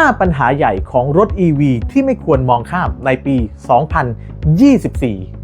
5 ปัญหาใหญ่ของรถ EV ที่ไม่ควรมองข้ามในปี 2024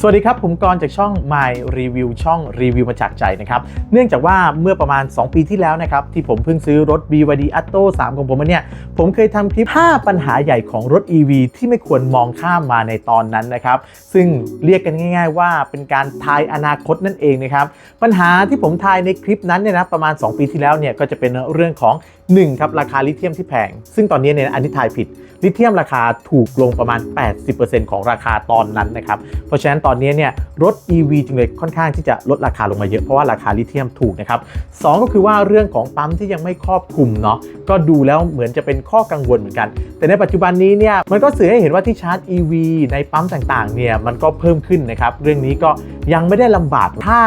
สวัสดีครับ ผมกรณ์จากช่อง My Review ช่องรีวิวมาจากใจนะครับ เนื่องจากว่าเมื่อประมาณ 2 ปีที่แล้วนะครับ ที่ผมเพิ่งซื้อรถ BYD Atto 3 ของผมมาเนี่ย ผมเคยทำคลิป 5 ปัญหาใหญ่ของรถ EV ที่ไม่ควรมองข้ามมาในตอนนั้นนะครับ ซึ่งเรียกกันง่าย ๆ ว่าเป็นการทายอนาคตนั่นเองนะครับ ปัญหาที่ผมทายในคลิปนั้นเนี่ยนะประมาณ 2 ปีที่แล้วเนี่ยก็จะเป็นเรื่องของ1ครับราคาลิเธียมที่แพง ซึ่งตอนนี้เนี่ยอันนี้ทายผิดลิเธียมราคาถูกลงประมาณ 80%ของราคาตอนนั้นนะครับเพราะฉะนั้นตอนนี้เนี่ยรถ EV จึงเลยค่อนข้างที่จะลดราคาลงมาเยอะเพราะว่าราคาลิเธียมถูกนะครับสองก็คือว่าเรื่องของปั๊มที่ยังไม่ครอบคลุมเนาะก็ดูแล้วเหมือนจะเป็นข้อกังวลเหมือนกัน แต่ในปัจจุบันนี้เนี่ยมันก็สื่อให้เห็นว่าที่ชาร์จ EV ในปั๊มต่างๆเนี่ยมันก็เพิ่มขึ้นนะครับเรื่องนี้ก็ยังไม่ได้ลำบากถ้า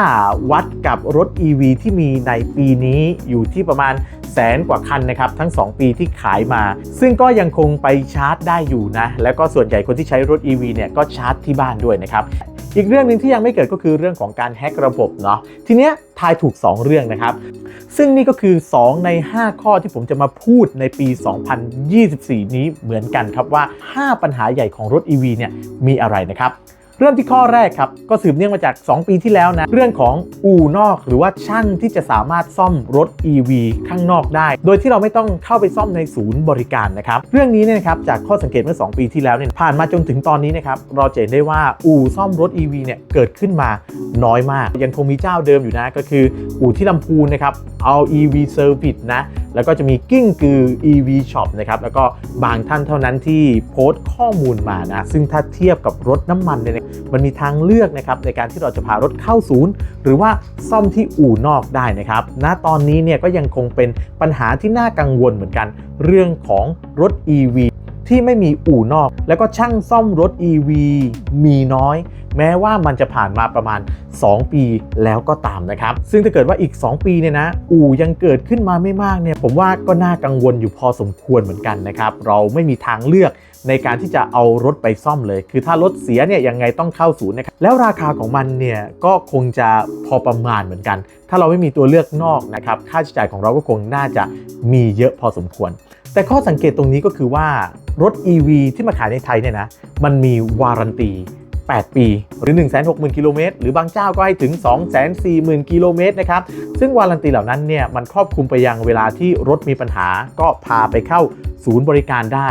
วัดกับรถ EV ที่มีในปีนี้อยู่ที่ประมาณแสนกว่าคันนะครับทั้ง 2 ปีที่ขายมา ซึ่งก็ยังคงไปชาร์จได้อยู่นะ แล้วก็ส่วนใหญ่คนที่ใช้รถ EV เนี่ยก็ชาร์จที่บ้านด้วยนะครับ อีกเรื่องหนึ่งที่ยังไม่เกิดก็คือเรื่องของการแฮกระบบเนาะทีเนี้ยทายถูก 2 เรื่องนะครับ ซึ่งนี่ก็คือ 2 ใน 5 ข้อที่ผมจะมาพูดในปี 2024 นี้เหมือนกันครับว่า 5 ปัญหาใหญ่ของรถ EV เนี่ยมีอะไรนะครับ เริ่มที่ข้อแรกครับ ก็สืบเนื่องมาจาก 2 ปีที่แล้วนะ เรื่องของอู่นอกหรือว่าช่างที่จะสามารถซ่อมรถ EV ข้างนอกได้ โดยที่เราไม่ต้องเข้าไปซ่อมในศูนย์บริการนะครับ เรื่องนี้เนี่ยนะครับจากข้อสังเกตเมื่อ 2 ปีที่แล้วเนี่ยผ่านมาจนถึงตอนนี้นะครับเราจะเห็นได้ว่าอู่ซ่อมรถ EV เนี่ยเกิดขึ้นมาน้อยมาก ยังคงมีเจ้าเดิมอยู่นะก็คืออู่ที่ลำพูนนะครับเอา EV Service นะแล้วก็จะมีกิ้งกือ EV Shop นะครับแล้วก็บางท่านเท่านั้นที่โพสต์ข้อมูลมานะซึ่งถ้าเทียบกับรถน้ำมันเนี่ยมันมีทางเลือกนะครับในการที่เราจะพารถเข้าศูนย์ หรือว่าซ่อมที่อู่นอกได้นะครับ ณ ตอนนี้เนี่ยก็ยังคงเป็นปัญหาที่น่ากังวลเหมือนกัน เรื่องของรถ EV ที่ไม่มีอู่นอก แล้วก็ช่างซ่อมรถ EV มีน้อย แม้ว่ามันจะผ่านมาประมาณ 2 ปีแล้วก็ตามนะครับ ซึ่งถ้าเกิดว่าอีก 2 ปีเนี่ยนะ อู่ยังเกิดขึ้นมาไม่มากเนี่ย ผมว่าก็น่ากังวลอยู่พอสมควรเหมือนกันนะครับ เราไม่มีทางเลือก ในการที่จะเอารถไปซ่อมเลย คือถ้ารถเสียเนี่ยยังไงต้องเข้าศูนย์นะครับแล้วราคาของมันเนี่ยก็คงจะพอประมาณเหมือนกัน ถ้าเราไม่มีตัวเลือกนอกนะครับค่าใช้จ่ายของเราก็คงน่าจะมีเยอะพอสมควร แต่ข้อสังเกตตรงนี้ก็คือว่ารถ EV ที่มาขายในไทยเนี่ยนะมันมีวารันตี 8 ปี หรือ 160,000 กิโลเมตร หรือบางเจ้าก็ให้ถึง 240,000 กิโลเมตรนะครับ ซึ่งวารันตีเหล่านั้นเนี่ยมันครอบคลุมไปยังเวลาที่รถมีปัญหาก็พาไปเข้าศูนย์บริการได้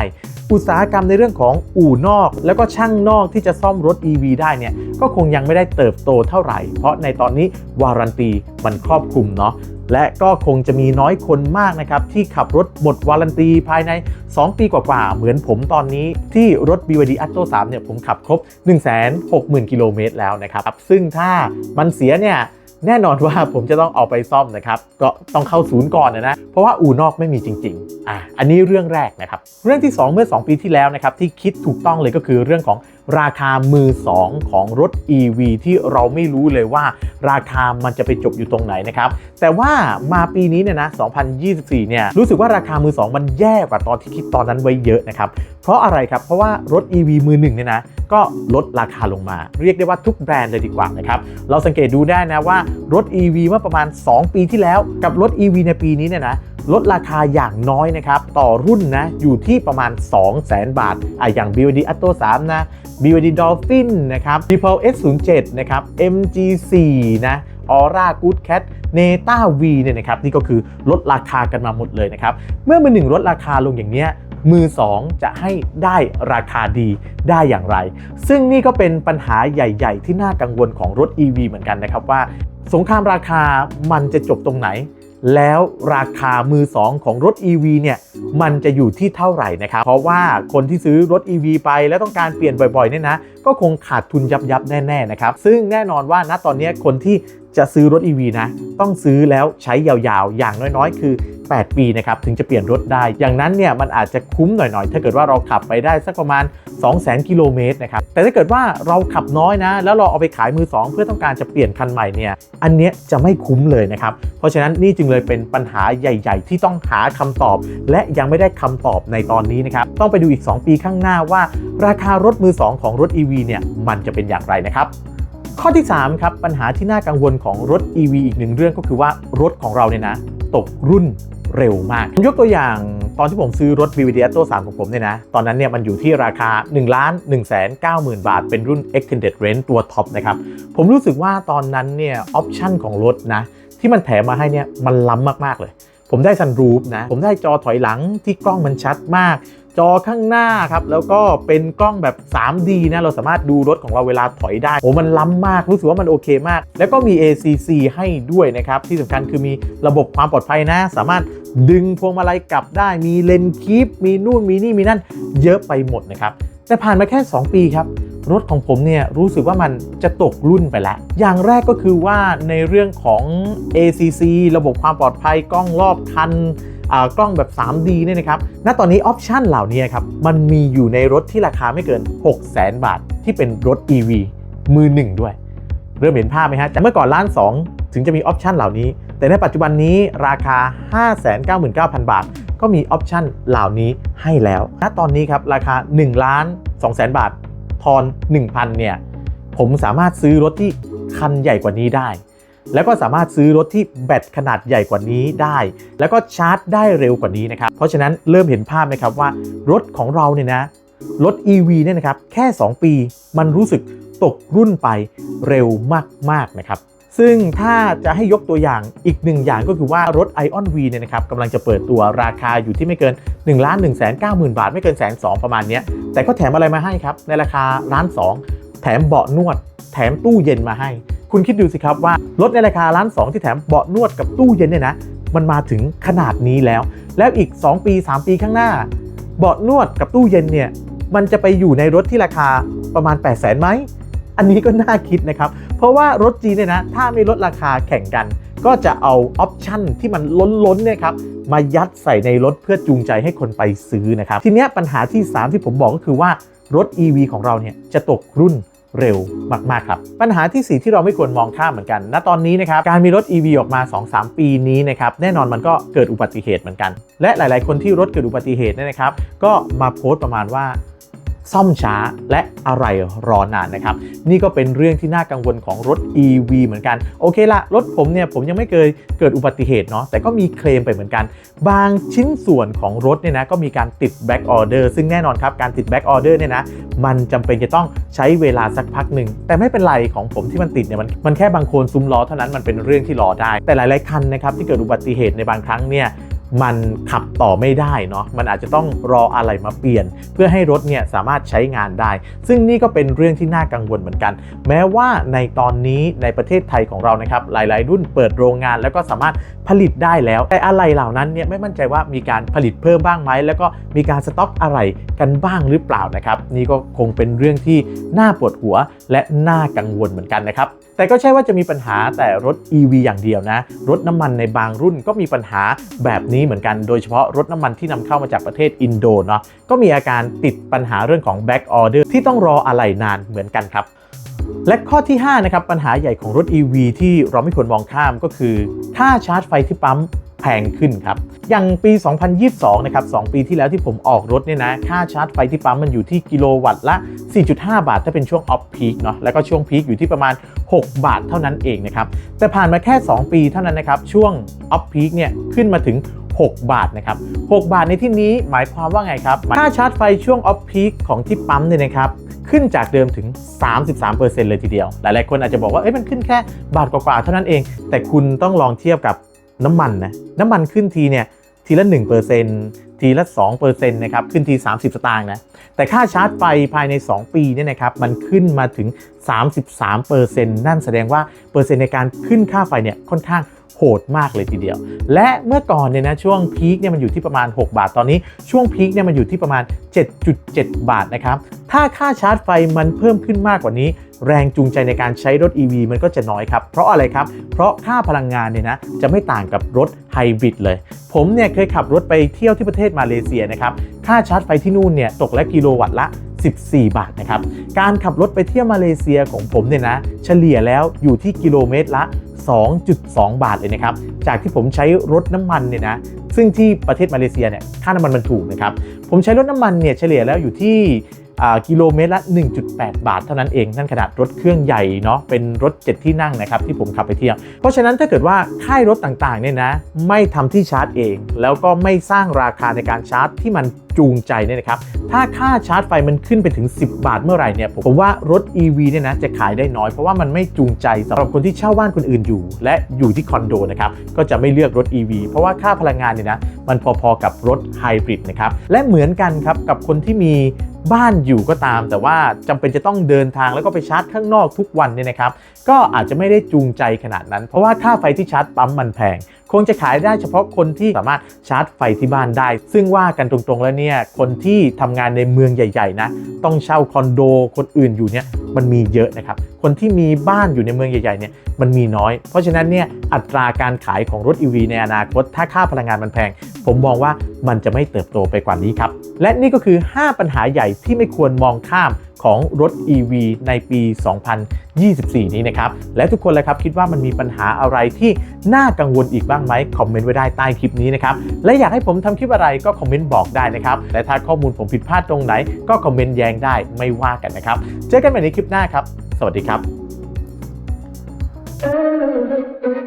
อุตสาหกรรมในเรื่องของอู่นอก แล้วก็ช่างนอกที่จะซ่อมรถ EV ได้เนี่ยก็คงยังไม่ได้เติบโตเท่าไหร่ เพราะในตอนนี้วารันตีมันครอบคลุมเนาะ และก็คงจะมีน้อยคนมากนะครับ ที่ขับรถหมดวารันตีภายใน 2 ปีกว่าๆเหมือนผมตอนนี้ที่รถ BYD Atto 3เนี่ยผมขับครบ 160,000 กิโลเมตรแล้วนะครับ ซึ่งถ้ามันเสียเนี่ยแน่นอนว่าผมจะต้องเอาไปซ่อมนะครับ ก็ต้องเข้าศูนย์ก่อนนะนะ เพราะว่าอู่นอกไม่มีจริง ๆ อะอันนี้เรื่องแรกนะครับ เรื่องที่ 2 เมื่อ 2 ปีที่แล้วนะครับที่คิดถูกต้องเลยก็คือเรื่องของราคามือ 2 ของรถ EV ที่เราไม่รู้เลยว่า ราคามันจะไปจบอยู่ตรงไหนนะครับ แต่ว่ามาปีนี้เนี่ยนะ 2024 เนี่ย รู้สึกว่าราคามือ 2 มันแย่กว่าตอนที่คิดตอนนั้นไว้เยอะนะครับ เพราะอะไรครับ เพราะว่ารถ EV มือหนึ่งเนี่ยนะ ก็ลดราคาลงมา เรียกได้ว่าทุกแบรนด์เลยดีกว่านะครับ เราสังเกตดูได้นะว่ารถ EV เมื่อประมาณ 2 ปีที่แล้ว กับรถ EV ในปีนี้เนี่ยนะ ลดราคาอย่างน้อยนะครับ ต่อรุ่นนะ อยู่ที่ประมาณ 200,000 บาทอะอย่าง BYD Atto 3 นะ BYD Dolphin นะครับ Depaul S07 นะครับ MG4 นะ Aura Good Cat Neta V เนี่ยนะครับ นี่ก็คือลดราคากันมาหมดเลยนะครับ เมื่อมือหนึ่งลดราคาลงอย่างเนี้ยมือ 2 จะให้ได้ราคาดีได้อย่างไร ซึ่งนี่ก็เป็นปัญหาใหญ่ ๆ ที่น่ากังวลของรถ EV เหมือนกันนะครับว่า สงครามราคามันจะจบตรงไหน แล้วราคามือ 2 ของรถ EV เนี่ยมันจะอยู่ที่เท่าไหร่นะครับ เพราะว่าคนที่ซื้อรถ EV ไปแล้วต้องการเปลี่ยนบ่อยๆเนี่ยนะก็คงขาดทุนยับยับแน่ๆนะครับ ซึ่งแน่นอนว่าณตอนนี้คนที่ จะซื้อรถ EV นะ ต้องซื้อแล้วใช้ยาวๆ อย่างน้อยๆ คือ 8 ปีนะครับถึงจะเปลี่ยนรถได้ อย่างนั้นเนี่ยมันอาจจะคุ้มหน่อยๆ ถ้าเกิดว่าเราขับไปได้สักประมาณ 200,000 กิโลเมตรนะครับ แต่ถ้าเกิดว่าเราขับน้อยนะ แล้วเราเอาไปขายมือ 2 เพื่อต้องการจะเปลี่ยนคันใหม่เนี่ย อันเนี้ยจะไม่คุ้มเลยนะครับ เพราะฉะนั้นนี่จึงเลยเป็นปัญหาใหญ่ๆ ที่ต้องหาคำตอบ และยังไม่ได้คำตอบในตอนนี้นะครับ ต้องไปดูอีก 2 ปีข้างหน้าว่า ราคารถมือ 2 ของรถ EV เนี่ยมันจะเป็นอย่างไรนะครับ ข้อที่ 3 ครับ ปัญหาที่น่ากังวลของรถ EV อีกหนึ่งเรื่องก็คือว่ารถของเราเนี่ยนะ ตกรุ่นเร็วมาก ผมยกตัวอย่างตอนที่ผมซื้อรถ v v d a t o 3 ของผมเนี่ยนะ ตอนนั้นเนี่ยมันอยู่ที่ราคา 1 1 9 0 0 0 0บาท เป็นรุ่น Extended Range ตัวท็อปนะครับ ผมรู้สึกว่าตอนนั้นเนี่ยออปชันของรถนะ ที่มันแถมมาให้เนี่ยมันล้ำมาก ๆ เลย ผมได้ซันรูฟนะ ผมได้จอถอยหลังที่กล้องมันชัดมาก จอข้างหน้าครับ แล้วก็เป็นกล้องแบบ 3D นะ เราสามารถดูรถของเราเวลาถอยได้ โอ้ มันล้ำมาก รู้สึกว่ามันโอเคมาก แล้วก็มี ACC ให้ด้วยนะครับ ที่สำคัญคือมีระบบความปลอดภัยนะ สามารถดึงพวงมาลัยกลับได้ มีเลนคีปมีนู่น มีนี่ มีนั่น เยอะไปหมดนะครับ แต่ผ่านมาแค่ 2 ปีครับ รถของผมเนี่ยรู้สึกว่ามันจะตกรุ่นไปแล้ว อย่างแรกก็คือว่าในเรื่องของ ACC ระบบความปลอดภัยกล้องรอบคัน กล้องแบบ 3D เนี่ยนะครับ ณ ตอนนี้ออปชันเหล่านี้ครับ มันมีอยู่ในรถที่ราคาไม่เกิน 6 0 0 0 0 0บาท ที่เป็นรถ EV มือหนึ่งด้วย เริ่มเห็นภาพไหมฮะ จากเมื่อก่อนล้าน 2 ถึงจะมีออปชันเหล่านี้ แต่ในปัจจุบันนี้ราคา 599,000 บาท ก็มีออปชันเหล่านี้ให้แล้ว ณ ตอนนี้ครับราคา1ล้าน2แสนบาท ทอน 1,000เนี่ย ผมสามารถซื้อรถที่คันใหญ่กว่านี้ได้ แล้วก็สามารถซื้อรถที่แบตขนาดใหญ่กว่านี้ได้ แล้วก็ชาร์จได้เร็วกว่านี้นะครับ เพราะฉะนั้นเริ่มเห็นภาพไหมครับว่ารถของเราเนี่ยนะรถ EV เนี่ยนะครับแค่ 2 ปีมันรู้สึกตกรุ่นไปเร็วมากๆนะครับซึ่งถ้าจะให้ยกตัวอย่างอีกหนึ่งอย่างก็คือว่ารถ Ion V เนี่ยนะครับกำลังจะเปิดตัวราคาอยู่ที่ไม่เกิน1 1 9 0 0 0 0 บาท ไม่เกินแสนสประมาณเนี้ยแต่ก็แถมอะไรมาให้ครับ ในราคาล้านสองแถมเบาะนวด แถมตู้เย็นมาให้ คุณคิดดูสิครับว่ารถในราคาล้านสองที่แถมเบาะนวดกับตู้เย็นเนี่ยนะมันมาถึงขนาดนี้แล้ว แล้วอีก 2 ปี 3 ปีข้างหน้า เบาะนวดกับตู้เย็นเนี่ยมันจะไปอยู่ในรถที่ราคาประมาณ 8 0 0 0 0 0ไหมอันนี้ก็น่าคิดนะครับ เพราะว่ารถจีนเนี่ยนะถ้าไม่ลดราคาแข่งกัน ก็จะเอาออปชั่นที่มันล้นๆเนี่ยครับมายัดใส่ในรถเพื่อจูงใจให้คนไปซื้อนะครับ ทีนี้ปัญหาที่ 3 ที่ผมบอกก็คือว่ารถ EV ของเราเนี่ยจะตกรุ่น เร็วมาก ๆ ครับ ปัญหาที่ 4 ที่เราไม่ควรมองข้ามเหมือนกัน ณ ตอนนี้นะครับ การมีรถ EV ออกมา 2-3 ปีนี้นะครับ แน่นอนมันก็เกิดอุบัติเหตุเหมือนกัน และหลาย ๆ คนที่รถเกิดอุบัติเหตุเนี่ยนะครับ ก็มาโพสต์ประมาณว่า ซ่อมช้าและอะไรรอนานนะครับ นี่ก็เป็นเรื่องที่น่ากังวลของรถ EV เหมือนกัน โอเคละรถผมเนี่ยผมยังไม่เคยเกิดอุบัติเหตุเนาะแต่ก็มีเคลมไปเหมือนกัน บางชิ้นส่วนของรถเนี่ยนะก็มีการติด back order ซึ่งแน่นอนครับการติด back order เนี่ยนะมันจำเป็นจะต้องใช้เวลาสักพักหนึ่งแต่ไม่เป็นไรของผมที่มันติดเนี่ยมันมันแค่บางโคนซุ้มล้อเท่านั้นมันเป็นเรื่องที่รอได้ แต่หลาย ๆคันนะครับที่เกิดอุบัติเหตุในบางครั้งเนี่ย มันขับต่อไม่ได้เนาะมันอาจจะต้องรออะไรมาเปลี่ยน เพื่อให้รถเนี่ยสามารถใช้งานได้ ซึ่งนี่ก็เป็นเรื่องที่น่ากังวลเหมือนกัน แม้ว่าในตอนนี้ในประเทศไทยของเรานะครับหลาย ๆ รุ่นเปิดโรงงาน แล้วก็สามารถผลิตได้แล้ว แต่อะไรเหล่านั้นเนี่ยไม่มั่นใจว่ามีการผลิตเพิ่มบ้างไหมแล้วก็มีการสต็อกอะไรกันบ้างหรือเปล่านะครับนี่ก็คงเป็นเรื่องที่น่าปวดหัวและน่ากังวลเหมือนกันนะครับแต่ก็ใช่ว่าจะมีปัญหาแต่รถ EV อย่างเดียวนะรถน้ำมันในบางรุ่นก็มีปัญหาแบบนี้เหมือนกันโดยเฉพาะรถน้ำมันที่นำเข้ามาจากประเทศอินโดเนาะก็มีอาการติดปัญหาเรื่องของ back order ที่ต้องรออะไหล่นานเหมือนกันครับและข้อที่5นะครับปัญหาใหญ่ของรถ EV ที่เราไม่ควรมองข้ามก็คือ ค่าชาร์จไฟที่ปั๊มแพงขึ้นครับ อย่างปี 2022 นะครับ 2 ปีที่แล้วที่ผมออกรถเนี่ยนะ ค่าชาร์จไฟที่ปั๊มมันอยู่ที่กิโลวัตต์ละ 4.5 บาท ถ้าเป็นช่วงออฟพีคเนาะ แล้วก็ช่วงพีคอยู่ที่ประมาณ 6 บาทเท่านั้นเองนะครับ แต่ผ่านมาแค่ 2 ปีเท่านั้นนะครับ ช่วงออฟพีคเนี่ยขึ้นมาถึง 6 บาทนะครับ 6 บาทในที่นี้หมายความว่าไงครับค่าชาร์จไฟช่วงออฟพีคของที่ปั๊มเนี่ยนะครับขึ้นจากเดิมถึง 33%เลยทีเดียว หลายๆคนอาจจะบอกว่าเอ้ยมันขึ้นแค่บาทกว่าๆเท่านั้นเอง แต่คุณต้องลองเทียบกับน้ำมันนะน้ำมันขึ้นทีเนี่ยทีละ 1% ทีละ2%นะครับขึ้นที 30 สตางค์นะ แต่ค่าชาร์จไฟภายใน 2 ปีเนี่ยนะครับมันขึ้นมาถึง 33%นั่นแสดงว่าเปอร์เซ็นต์ในการขึ้นค่าไฟเนี่ยค่อนข้างโหดมากเลยทีเดียว และเมื่อก่อนเนี่ยนะช่วงพีคเนี่ยมันอยู่ที่ประมาณ 6 บาท ตอนนี้ช่วงพีคเนี่ยมันอยู่ที่ประมาณ 7.7 บาทนะครับ ถ้าค่าชาร์จไฟมันเพิ่มขึ้นมากกว่านี้ แรงจูงใจในการใช้รถ EV มันก็จะน้อยครับ เพราะอะไรครับ เพราะค่าพลังงานเนี่ยนะจะไม่ต่างกับรถไฮบริดเลย ผมเนี่ยเคยขับรถไปเที่ยวที่ประเทศมาเลเซียนะครับ ค่าชาร์จไฟที่นู่นเนี่ยตกละกิโลวัตต์ละ 14 บาทนะครับ การขับรถไปเที่ยวมาเลเซียของผมเนี่ยนะเฉลี่ยแล้วอยู่ที่กิโลเมตรละ 2.2 บาทเลยนะครับ จากที่ผมใช้รถน้ำมันเนี่ยนะ ซึ่งที่ประเทศมาเลเซียเนี่ยค่าน้ำมันมันถูกนะครับ ผมใช้รถน้ำมันเนี่ยเฉลี่ยแล้วอยู่ที่ กิโลเมตรละ 1.8 บาท เท่านั้นเอง นั่นขนาดรถเครื่องใหญ่เนาะ เป็นรถ 7 ที่นั่งนะครับที่ผมขับไปเที่ยว เพราะฉะนั้นถ้าเกิดว่าค่ายรถต่างๆเนี่ยนะ ไม่ทำที่ชาร์จเอง แล้วก็ไม่สร้างราคาในการชาร์จที่มันจูงใจเนี่ยนะครับ ถ้าค่าชาร์จไฟมันขึ้นไปถึง 10 บาทเมื่อไหร่เนี่ย ผมว่ารถ EV เนี่ยนะจะขายได้น้อยเพราะว่ามันไม่จูงใจสำหรับคนที่เช่าบ้านคนอื่นอยู่ และอยู่ที่คอนโดนะครับ ก็จะไม่เลือกรถ EV เพราะว่าค่าพลังงานเนี่ยนะ มันพอๆกับรถไฮบริดนะครับ และเหมือนกันครับกับคนที่มี บ้านอยู่ก็ตาม แต่ว่าจำเป็นจะต้องเดินทางแล้วก็ไปชาร์จข้างนอกทุกวันเนี่ยนะครับก็อาจจะไม่ได้จูงใจขนาดนั้น เพราะว่าค่าไฟที่ชาร์จปั๊มมันแพงคงจะขายได้เฉพาะคนที่สามารถชาร์จไฟที่บ้านได้ ซึ่งว่ากันตรงๆแล้วเนี่ยคนที่ทำงานในเมืองใหญ่ ๆ นะ ต้องเช่าคอนโดคนอื่นอยู่เนี่ย มันมีเยอะนะครับ คนที่มีบ้านอยู่ในเมืองใหญ่ๆเนี่ยมันมีน้อย เพราะฉะนั้นเนี่ยอัตราการขายของรถ EV ในอนาคต ถ้าค่าพลังงานมันแพง ผมมองว่ามันจะไม่เติบโตไปกว่านี้ครับ และนี่ก็คือ 5 ปัญหาใหญ่ที่ไม่ควรมองข้าม ของรถ EV ในปี 2024 นี้นะครับ และทุกคนเลยครับคิดว่ามันมีปัญหาอะไรที่น่ากังวลอีกบ้างไหมคอมเมนต์ไว้ได้ใต้คลิปนี้นะครับ และอยากให้ผมทำคลิปอะไรก็คอมเมนต์บอกได้นะครับ และถ้าข้อมูลผมผิดพลาดตรงไหน ก็คอมเมนต์แย้งได้ไม่ว่ากันนะครับ เจอกันใหม่ในคลิปหน้าครับ สวัสดีครับ Thank you.